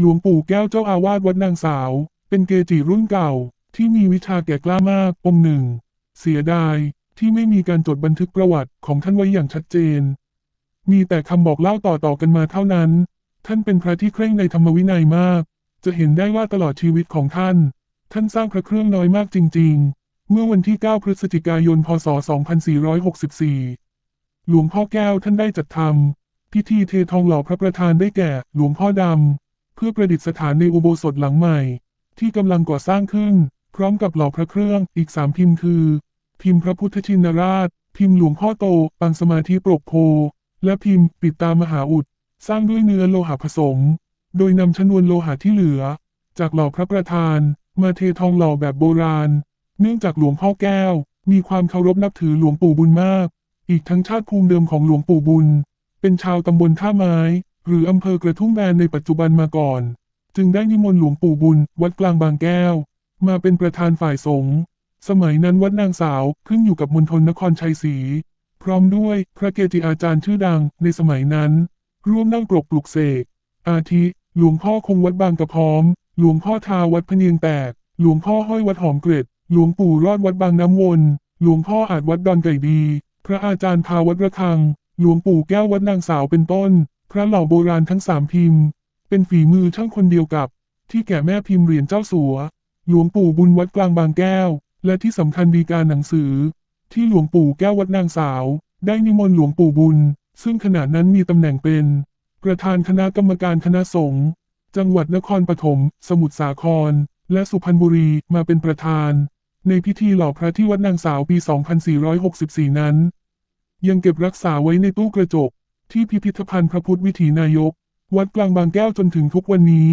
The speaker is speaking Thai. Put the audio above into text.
หลวงปู่แก้วเจ้าอาวาสวัดนางสาว เป็นเกจิรุ่นเก่าที่มีวิชาแก่กล้ามากองหนึ่ง เสียดายที่ไม่มีการจดบันทึกประวัติของท่านไว้อย่างชัดเจน มีแต่คำบอกเล่าต่อๆกันมาเท่านั้น ท่านเป็นพระที่เคร่งในธรรมวินัยมาก จะเห็นได้ว่าตลอดชีวิตของท่าน ท่านสร้างพระเครื่องน้อยมากจริง ๆ เมื่อวันที่ 9 พฤศจิกายน พศ 2464 หลวงพ่อแก้วท่านได้จัดทำพิธีเททองหล่อพระประธานได้แก่ หลวงพ่อดำ เพื่อประดิษฐานในอุโบสถหลังใหม่ ที่กำลังก่อสร้างขึ้น พร้อมกับหล่อพระเครื่องอีกสามพิมพ์คือ พิมพ์พระพุทธชินราช พิมพ์หลวงพ่อโตปางสมาธิปรกโพ และพิมพ์ปิดตามหาอุด สร้างด้วยเนื้อโลหะผสม โดยนำชนวนโลหะที่เหลือ จากหล่อพระประธาน มาเททองหล่อแบบโบราณ เนื่องจากหลวงพ่อแก้ว มีความเคารพนับถือหลวงปู่บุญมาก อีกทั้งชาติภูมิเดิมของหลวงปู่บุญ เป็นชาวตำบลท่าไม้ หรืออำเภอกระทุ่มแบนในปัจจุบันมาก่อน จึงได้นิมนต์หลวงปู่บุญ วัดกลางบางแก้ว มาเป็นประธานฝ่ายสงฆ์สมัยนั้นวัดนางสาวขึ้นอยู่กับมณฑลนครชัยศรีพร้อมด้วยพระเกจิอาจารย์ชื่อดังในสมัยนั้น ร่วมนั่งปรกปลุกเสก อาทิ หลวงพ่อคงวัดบางกระพร้อม หลวงพ่อทาวัดพะเนียงแตก หลวงพ่อห้อยวัดหอมเกร็ด หลวงปู่รอดวัดบางน้ำวน หลวงพ่ออาจวัดดอนไก่ดี พระอาจารย์พาวัดระฆัง หลวงปู่แก้ววัดนางสาวเป็นต้น พระเหล่าโบราณทั้งสามพิมพ์ เป็นฝีมือช่างคนเดียวกับ ที่แก่แม่พิมพ์เหรียญเจ้าสัว หลวงปู่บุญวัดกลางบางแก้ว และที่สำคัญดีการหนังสือ ที่หลวงปู่แก้ววัดนางสาว ได้นิมนต์หลวงปู่บุญ ซึ่งขณะนั้นมีตำแหน่งเป็น ประธานคณะกรรมการคณะสงฆ์จังหวัดนครปฐมสมุทรสาคร และสุพรรณบุรีมาเป็นประธาน ในพิธีหล่อพระที่วัดนางสาวปี 2464 นั้น ยังเก็บรักษาไว้ในตู้กระจก ที่พิพิธภัณฑ์พระพุทธวิถีนายก วัดกลางบางแก้วจนถึงทุกวันนี้